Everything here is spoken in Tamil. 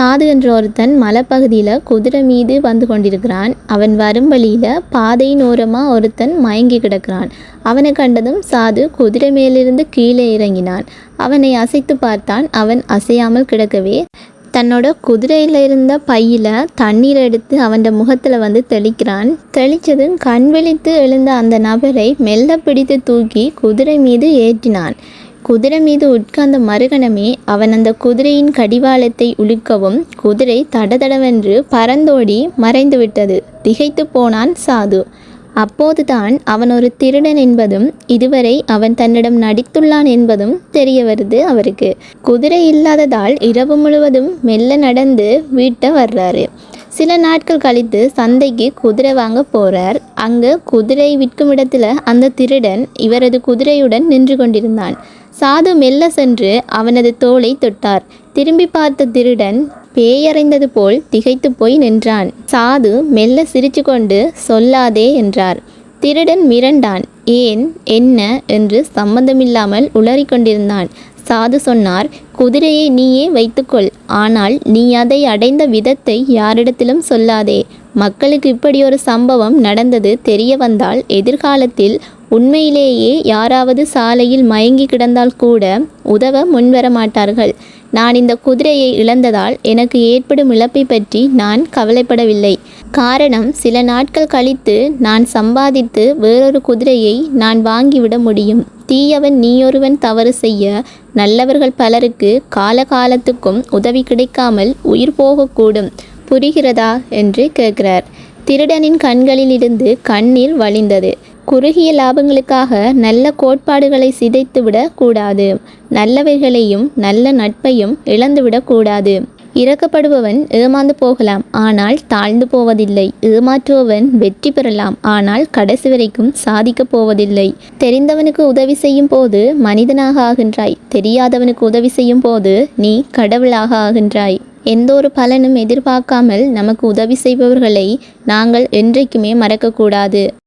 சாது என்ற ஒருத்தன் மலைப்பகுதியில் குதிரை மீது வந்து கொண்டிருக்கிறான். அவன் வரும் வழியில் பாதையின் ஓரமாக ஒருத்தன் மயங்கி கிடக்கிறான். அவனை கண்டதும் சாது குதிரை மேலிருந்து கீழே இறங்கினான். அவனை அசைத்து பார்த்தான். அவன் அசையாமல் கிடக்கவே தன்னோட குதிரையில் இருந்த பையில் தண்ணீர் எடுத்து அவன் முகத்தில் வந்து தெளிக்கிறான். தெளித்ததும் கண் விழித்து எழுந்த அந்த நபரை மெல்ல பிடித்து தூக்கி குதிரை மீது ஏற்றினான். குதிரை மீது உட்கார்ந்த மறுகணமே அவன் அந்த குதிரையின் கடிவாளத்தை உலுக்கவும் குதிரை தடதடவென்று பறந்தோடி மறைந்துவிட்டது. திகைத்து போனான் சாது. அப்போதுதான் அவன் ஒரு திருடன் என்பதும் இதுவரை அவன் தன்னிடம் நடித்துள்ளான் என்பதும் தெரிய வருது அவருக்கு. குதிரை இல்லாததால் இரவு முழுவதும் மெல்ல நடந்து வீட்டை வர்றாரு. சில நாட்கள் கழித்து சந்தைக்கு குதிரை வாங்க போறார். அங்கு குதிரை விற்கும் இடத்துல அந்த திருடன் இவரது குதிரையுடன் நின்று கொண்டிருந்தான். சாது மெல்ல சென்று அவனது தோலை தொட்டார். திரும்பி பார்த்த திருடன் பேயறைந்தது போல் திகைத்து போய் நின்றான். சாது மெல்ல சிரிச்சுக்கொண்டு சொல்லாதே என்றார். திருடன் மிரண்டான். ஏன்? என்ன? என்று சம்பந்தமில்லாமல் உளறிக்கொண்டிருந்தான் சாது சொன்னார் குதிரையை நீயே வைத்துக்கொள். ஆனால் நீ அதை அடைந்த விதத்தை யாரிடத்திலும் சொல்லாதே. மக்களுக்கு இப்படி ஒரு சம்பவம் நடந்தது தெரிய வந்தால் எதிர்காலத்தில் உண்மையிலேயே யாராவது சாலையில் மயங்கி கிடந்தால் கூட உதவ முன்வர மாட்டார்கள். நான் இந்த குதிரையை இழந்ததால் எனக்கு ஏற்படும் இழப்பை பற்றி நான் கவலைப்படவில்லை. காரணம் சில நாட்கள் கழித்து நான் சம்பாதித்து வேறொரு குதிரையை நான் வாங்கிவிட முடியும். தீயவன் நீயொருவன் தவறு செய்ய நல்லவர்கள் பலருக்கு காலகாலத்துக்கும் உதவி கிடைக்காமல் உயிர் போகக்கூடும். புரிகிறதா? என்று கேட்கிறார். திருடனின் கண்களிலிருந்து கண்ணீர் வழிந்தது. குறுகிய லாபங்களுக்காக நல்ல கோட்பாடுகளை சிதைத்துவிடக் கூடாது. நல்லவைகளையும் நல்ல நட்பையும் இழந்துவிடக் கூடாது. இறக்கப்படுபவன் ஏமாந்து போகலாம் ஆனால் தாழ்ந்து போவதில்லை. ஏமாற்றுபவன் வெற்றி பெறலாம் ஆனால் கடைசி வரைக்கும் சாதிக்கப் போவதில்லை. தெரிந்தவனுக்கு உதவி செய்யும் போது மனிதனாக ஆகின்றாய். தெரியாதவனுக்கு உதவி செய்யும் போது நீ கடவுளாக ஆகின்றாய். எந்த ஒரு பலனும் எதிர்பார்க்காமல் நமக்கு உதவி செய்பவர்களை நாங்கள் என்றைக்குமே மறக்கக்கூடாது.